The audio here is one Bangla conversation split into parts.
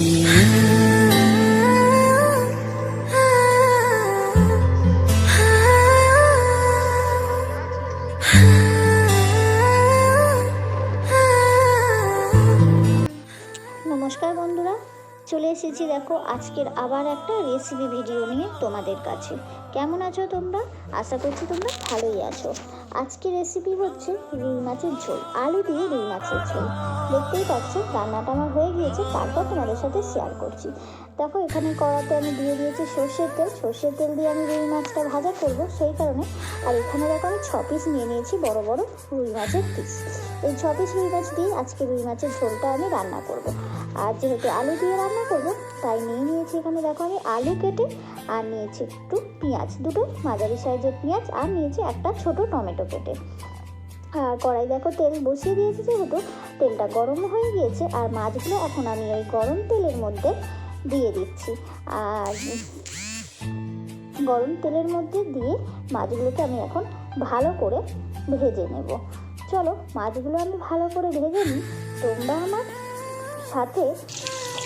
নমস্কার বন্ধুরা, চলে এসেছি দেখো আজকের আবার একটা রেসিপি ভিডিও নিয়ে তোমাদের কাছে। কেমন আছো তোমরা? আশা করছি তোমরা ভালোই আছো। আজকের রেসিপি হচ্ছে রুই মাছের ঝোল, আলু দিয়ে রুই মাছের ঝোল। দেখতেই পাচ্ছ রান্নাটা আমার হয়ে গিয়েছে, তারপর তোমাদের সাথে শেয়ার করছি। দেখো, এখানে কড়াতে আমি দিয়ে দিয়েছি সর্ষের তেল। সর্ষের তেল দিয়ে আমি রুই মাছটা ভাজা করব, সেই কারণে আর এখানে দেখো আমি ছ পিস নিয়ে নিয়েছি বড় বড় রুই মাছের পিস এই ছ পিস রুই মাছ দিয়ে আজকে রুই মাছের ঝোলটা আমি রান্না করব। আর যেহেতু আলু দিয়ে রান্না করব, তাই নিয়ে নিয়েছি এখানে দেখো আমি আলু কেটে, আর নিয়েছি একটু পেঁয়াজ, দুটো মাঝারি সাইজের পেঁয়াজ, আর নিয়েছি একটা ছোট টমেটো কেটে। আর কড়াই দেখো তেল বসিয়ে দিয়েছি যেহেতু, তেলটা গরম হয়ে গিয়েছে, আর মাছগুলো এখন আমি ওই গরম তেলের মধ্যে দিয়ে দিচ্ছি। আর গরম তেলের মধ্যে দিয়ে মাছগুলোকে আমি এখন ভালো করে ভেজে নেব। চলো, মাছগুলো আমি ভালো করে ভেজে নিই। তোমরা আমার সাথে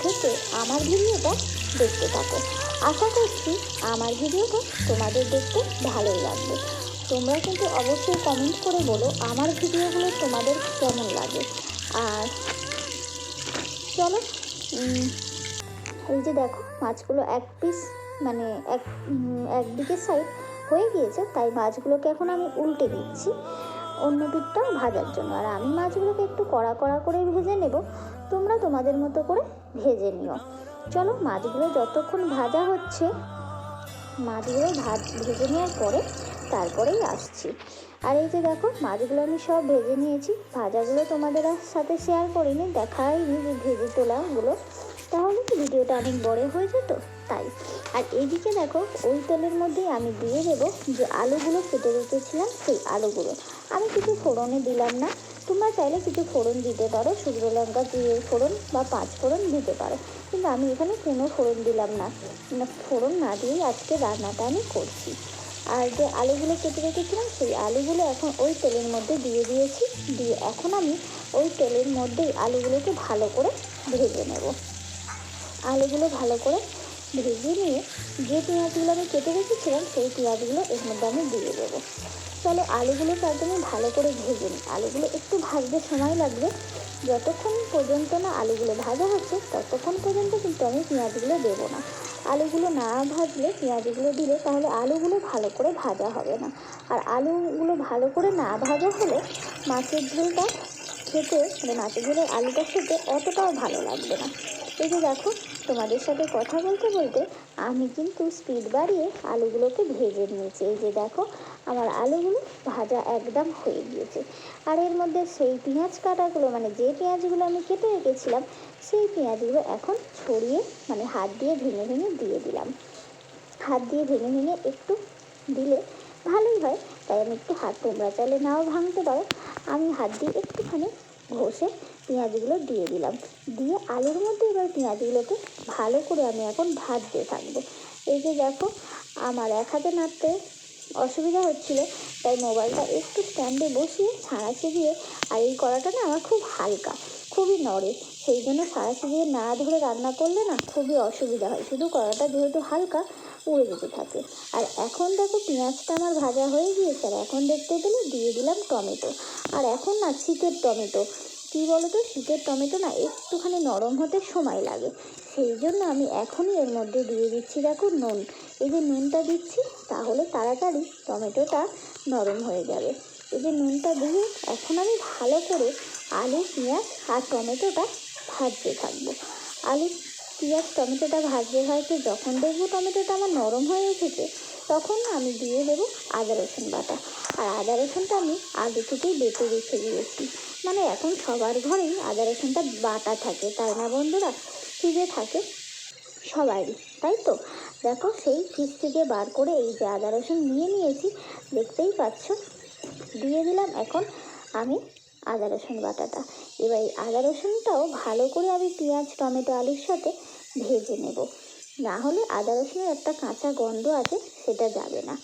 থেকে আমার ভিডিওটা দেখতে থাকো। আশা করছি আমার ভিডিওটা তোমাদের দেখতে ভালোই লাগবে। তোমরা কিন্তু অবশ্যই কমেন্ট করে বলো আমার ভিডিওগুলো তোমাদের কেমন লাগে। আর চলো এই যে দেখো, মাছগুলো এক পিস মানে এক একদিকে সাইড হয়ে গিয়েছে, তাই মাছগুলোকে এখন আমি উল্টে দিচ্ছি। অন্য পিঠটা ভাজার জন্য। আর আমি মাছগুলোকে একটু কড়া কড়া করে ভেজে নেব। তোমরা তোমাদের মতো করে ভেজে নিও। চলো মাছগুলো যতক্ষণ ভাজা হচ্ছে, মাছগুলো ভাজ, ভেজে নেওয়ার পরে তারপরেই আসছি। আর এই যে দেখো, মাছগুলো আমি সব ভেজে নিয়েছি। ভাজাগুলো তোমাদের সাথে শেয়ার করিনি, দেখাইনি যে ভেজে তোলাগুলো। তাহলে ভিডিওটা অনেক বড় হয়ে যেত? তাই। আর এইদিকে দেখো ওই তেলের মধ্যেই আমি দিয়ে দেবো যে আলুগুলো কেটে রেখেছিলাম সেই আলুগুলো। আমি কিছু ফোড়নে দিলাম না। তোমরা চাইলে কিছু ফোড়ন দিতে পারো শুকনো লঙ্কা দিয়ে ফোড়ন বা পাঁচ ফোড়ন দিতে পারো। কিন্তু আমি এখানে কোনো ফোড়ন দিলাম না। না, ফোড়ন না দিয়েই আজকে রান্নাটা আমি করছি। আর যে আলুগুলো কেটে রেখেছিলাম সেই আলুগুলো এখন ওই তেলের মধ্যে দিয়ে দিয়েছি। দিয়ে এখন আমি ওই তেলের মধ্যেই আলুগুলোকে ভালো করে ভেজে নেব। আলুগুলো ভালো করে ভেজে নিয়ে যে পেঁয়াজগুলো আমি কেটে রেখেছিলাম, সেই পেঁয়াজগুলো এর মধ্যে আমি দিয়ে দেবো। চলো আলুগুলোকে একদমই ভালো করে ভেজে নিই। আলুগুলো একটু ভাজতে সময় লাগবে। যতক্ষণ পর্যন্ত না আলুগুলো ভাজা হচ্ছে, ততক্ষণ পর্যন্ত কিন্তু আমি পেঁয়াজগুলো দেবো না। আলুগুলো না ভাজলে, পেঁয়াজগুলো দিলে তাহলে আলুগুলো ভালো করে ভাজা হবে না। আর আলুগুলো ভালো করে না ভাজা হলে মাছের ঝোলটা খেতে মানে মাছের ঝোলের আলুটা খেতে অতটাও ভালো লাগবে না। এই যে দেখো তোমাদের সাথে কথা বলতে বলতে আমি কিন্তু স্পিড বাড়িয়ে আলুগুলোকে ভেজে নিয়েছি। এই যে দেখো, আমার আলুগুলো ভাজা একদম হয়ে গিয়েছে। আর এর মধ্যে সেই পেঁয়াজ কাটাগুলো মানে যে পেঁয়াজগুলো আমি কেটে রেখেছিলাম, সেই পেঁয়াজগুলো এখন ছড়িয়ে মানে হাত দিয়ে ভেঙে ভেঙে দিয়ে দিলাম। হাত দিয়ে ভেঙে ভেঙে একটু দিলে ভালোই হয়, তাই আমি একটু হাত তোমরা চাইলে নাও ভাঙতে পারো। আমি হাত দিয়ে একটুখানি ঘষে পেঁয়াজগুলো দিয়ে দিলাম। দিয়ে আলুর মধ্যে এবার পেঁয়াজগুলোকে ভালো করে আমি এখন ভাজতে থাকব। এই যে দেখো, আমার এক হাতে নাড়তে অসুবিধা হচ্ছিল, তাই মোবাইলটা একটু স্ট্যান্ডে বসিয়ে ছাড়াছি দিয়ে আর এই কড়াটা না আমার খুব হালকা, খুবই নড়ে। সেই জন্য সারাশি দিয়ে না ধরে রান্না করলে না খুবই অসুবিধা হয়। শুধু কড়াটা যেহেতু হালকা, উড়ে যেতে থাকে। আর এখন দেখো পেঁয়াজটা আমার ভাজা হয়ে গিয়েছে, আর এখন দেখতে পেলে দিয়ে দিলাম টমেটো। আর এখন না শীতের টমেটো। কী বলো তো শীতের টমেটো না একটুখানি নরম হতে সময় লাগে। সেই জন্য আমি এখনই এর মধ্যে দিয়ে দিচ্ছি দেখো নুন। এই যে নুনটা দিচ্ছি, তাহলে তাড়াতাড়ি টমেটোটা নরম হয়ে যাবে। এই যে নুনটা দিয়ে এখন আমি ভালো করে আলু, পেঁয়াজ আর টমেটোটা ভাজতে থাকব। আলু, পেঁয়াজ, টমেটোটা ভাজতে ভাজতে যখন দেখব টমেটোটা আমার নরম হয়ে এসেছে তখন আমি দিয়ে দেবো আদা রসুন বাটা। আর আদা রসুনটা আমি আগে থেকেই বেটে রেখে দিয়েছি। মানে এখন সবার ঘরেই আদা রসুনটা বাটা থাকে, তাই না বন্ধুরা? ফ্রিজে থাকে সবারই, তাই তো? দেখো সেই ফ্রিজ থেকে বার করে এই যে আদা রসুন নিয়ে নিয়েছি, দেখতেই পাচ্ছ? দিয়ে দিলাম এখন আমি আদা রসুন বাটাটা। এবার এই আদা রসুনটাও ভালো করে আমি পেঁয়াজ, টমেটো, আলুর সাথে ভেজে নেব। না হলে আদা রসুনের একটা কাঁচা গন্ধ আছে, সেটা যাবে না।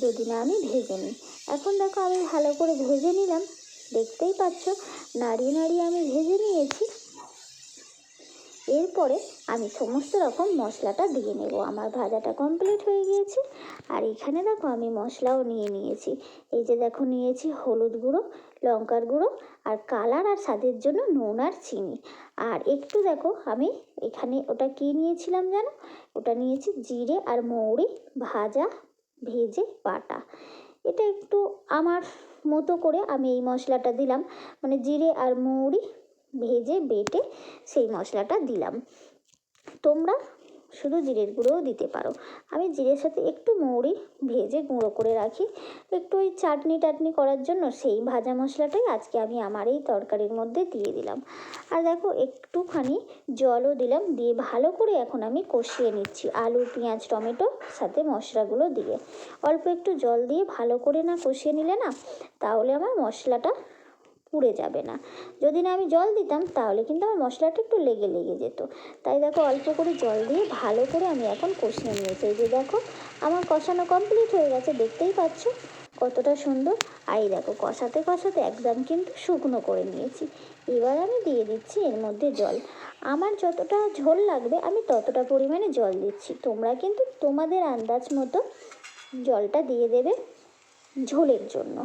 যদি না আমি ভেজে নিই। এখন দেখো আমি ভালো করে ভেজে নিলাম। দেখতেই পাচ্ছ, নাড়িয়ে নাড়িয়ে আমি ভেজে নিয়েছি। এরপরে আমি সমস্ত রকম মশলাটা দিয়ে নেব। আমার ভাজাটা কমপ্লিট হয়ে গিয়েছে। আর এখানে দেখো আমি মশলাও নিয়ে নিয়েছি। এই যে দেখো নিয়েছি হলুদ গুঁড়ো, লঙ্কার গুঁড়ো আর কালার আর স্বাদের জন্য নুন আর চিনি। আর একটু দেখো আমি এখানে ওটা কী নিয়েছিলাম জানো? ওটা নিয়েছি জিরে আর মৌরি ভাজা ভেজে বাটা। এটা একটু আমার মতো করে আমি এই মশলাটা দিলাম। মানে জিরে আর মৌরি ভেজে, বেটে সেই মশলাটা দিলাম। তোমরা শুধু জিরের গুঁড়োও দিতে পারো। আমি জিরের সাথে একটু মৌরি ভেজে গুঁড়ো করে রাখি। একটু ওই চাটনি টাটনি করার জন্য সেই ভাজা মশলাটাই আজকে আমি আমার এই তরকারির মধ্যে দিয়ে দিলাম। আর দেখো, একটুখানি জলও দিলাম। দিয়ে ভালো করে এখন আমি কষিয়ে নিচ্ছি আলু, পেঁয়াজ, টমেটো সাথে মশলাগুলো দিয়ে। অল্প একটু জল দিয়ে ভালো করে না কষিয়ে নিলে না, তাহলে আমার মশলাটা পুড়ে যাবে না। যদি না আমি জল দিতাম, তাহলে কিন্তু আমার মশলাটা একটু লেগে লেগে যেত। তাই দেখো, অল্প করে জল দিয়ে ভালো করে আমি এখন কষিয়ে নিয়েছি। এই যে দেখো, আমার কষানো কমপ্লিট হয়ে গেছে, দেখতেই পাচ্ছ কতটা সুন্দর। আর এই দেখো, কষাতে কষাতে একদম কিন্তু শুকনো করে নিয়েছি। এবার আমি দিয়ে দিচ্ছি এর মধ্যে জল। আমার যতটা ঝোল লাগবে, আমি ততটা পরিমাণে জল দিচ্ছি। তোমরা কিন্তু তোমাদের আন্দাজ মতো জলটা দিয়ে দেবে ঝোলের জন্য।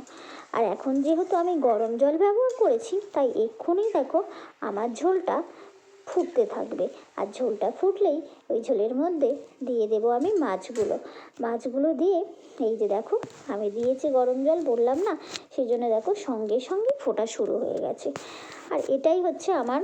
আর এখন যেহেতু আমি গরম জল ব্যবহার করেছি, তাই এক্ষুনি দেখো আমার ঝোলটা ফুটতে থাকবে। আর ঝোলটা ফুটলেই ওই ঝোলের মধ্যে দিয়ে দেব আমি মাছগুলো। মাছগুলো দিয়ে এই যে দেখো, আমি দিয়েছি গরম জল, বললাম না সেই জন্য দেখো সঙ্গে সঙ্গে ফোটা শুরু হয়ে গেছে। আর এটাই হচ্ছে আমার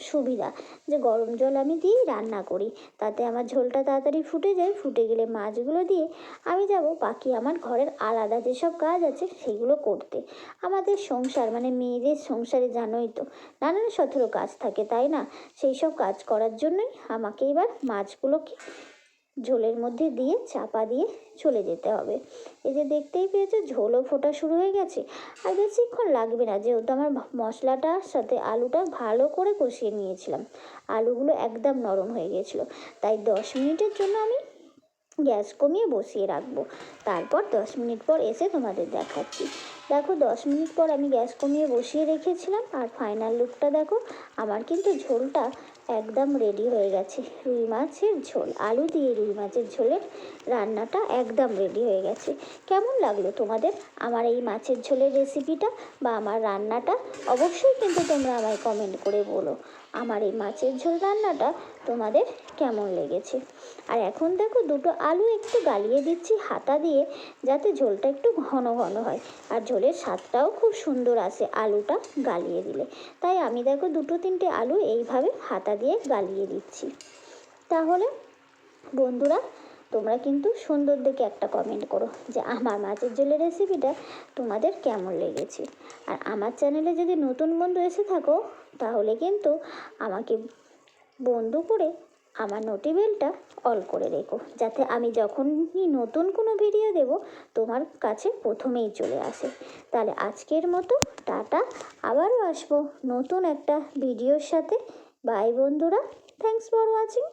সুবিধা। যে গরম জল আমি দিয়েই রান্না করি। তাতে আমার ঝোলটা তাড়াতাড়ি ফুটে যায়, ফুটে গেলে মাছগুলো দিয়ে আমি যাব বাকি আমার ঘরের আলাদা যেসব কাজ আছে সেগুলো করতে। আমাদের সংসার মানে মেয়েদের সংসারে জানোই তো, নানান সতেরো কাজ থাকে, তাই না? সেই সব কাজ করার জন্যই আমাকে এবার মাছগুলোকে ঝোলের মধ্যে দিয়ে চাপা দিয়ে চলে যেতে হবে। এই যে দেখতেই পেয়েছ, ঝোলও ফোটা শুরু হয়ে গেছে। আর বেশিক্ষণ লাগবে না, যেহেতু আমার মশলাটার সাথে আলুটা ভালো করে কষিয়ে নিয়েছিলাম। আলুগুলো একদম নরম হয়ে গেছিল। তাই দশ মিনিটের জন্য আমি গ্যাস কমিয়ে বসিয়ে রাখব। তারপর দশ মিনিট পর এসে তোমাদের দেখাচ্ছি। দেখো, দশ মিনিট পর আমি গ্যাস কমিয়ে বসিয়ে রেখেছিলাম আর ফাইনাল লুকটা দেখো, আমার কিন্তু ঝোলটা একদম রেডি হয়ে গেছে। রুই মাছের ঝোল, আলু দিয়ে রুই মাছের ঝোলের রান্নাটা একদম রেডি হয়ে গেছে। কেমন লাগল তোমাদের আমার এই মাছের ঝোলের রেসিপিটা বা আমার রান্নাটা? অবশ্যই কিন্তু তোমরা আমায় কমেন্ট করে বলো। আমার এই মাছের ঝোল রান্নাটা তোমাদের কেমন লেগেছে? আর এখন দেখো দুটো আলু একটু গালিয়ে দিচ্ছি হাতা দিয়ে, যাতে ঝোলটা একটু ঘন ঘন হয়। আর ঝোলের স্বাদটাও খুব সুন্দর আসে আলুটা গালিয়ে দিলে। তাই আমি দেখো দুটো তিনটে আলু এইভাবে হাতা দিয়ে গালিয়ে দিচ্ছি। তাহলে বন্ধুরা তোমরা কিন্তু সুন্দর দেখে একটা কমেন্ট করো যে আমার মাছের ঝোলের রেসিপিটা তোমাদের কেমন লেগেছে। আর আমার চ্যানেলে যদি নতুন বন্ধু এসে থাকো, তাহলে কিন্তু আমাকে বন্ধু করে আমার নোটিবেলটা অল করে রেখো। যাতে আমি যখনই নতুন কোনো ভিডিও দেব, তোমার কাছে প্রথমেই চলে আসে। তাহলে আজকের মতো টাটা, আবারও আসব নতুন একটা ভিডিওর সাথে। বাই বন্ধুরা থ্যাংকস ফর ওয়াচিং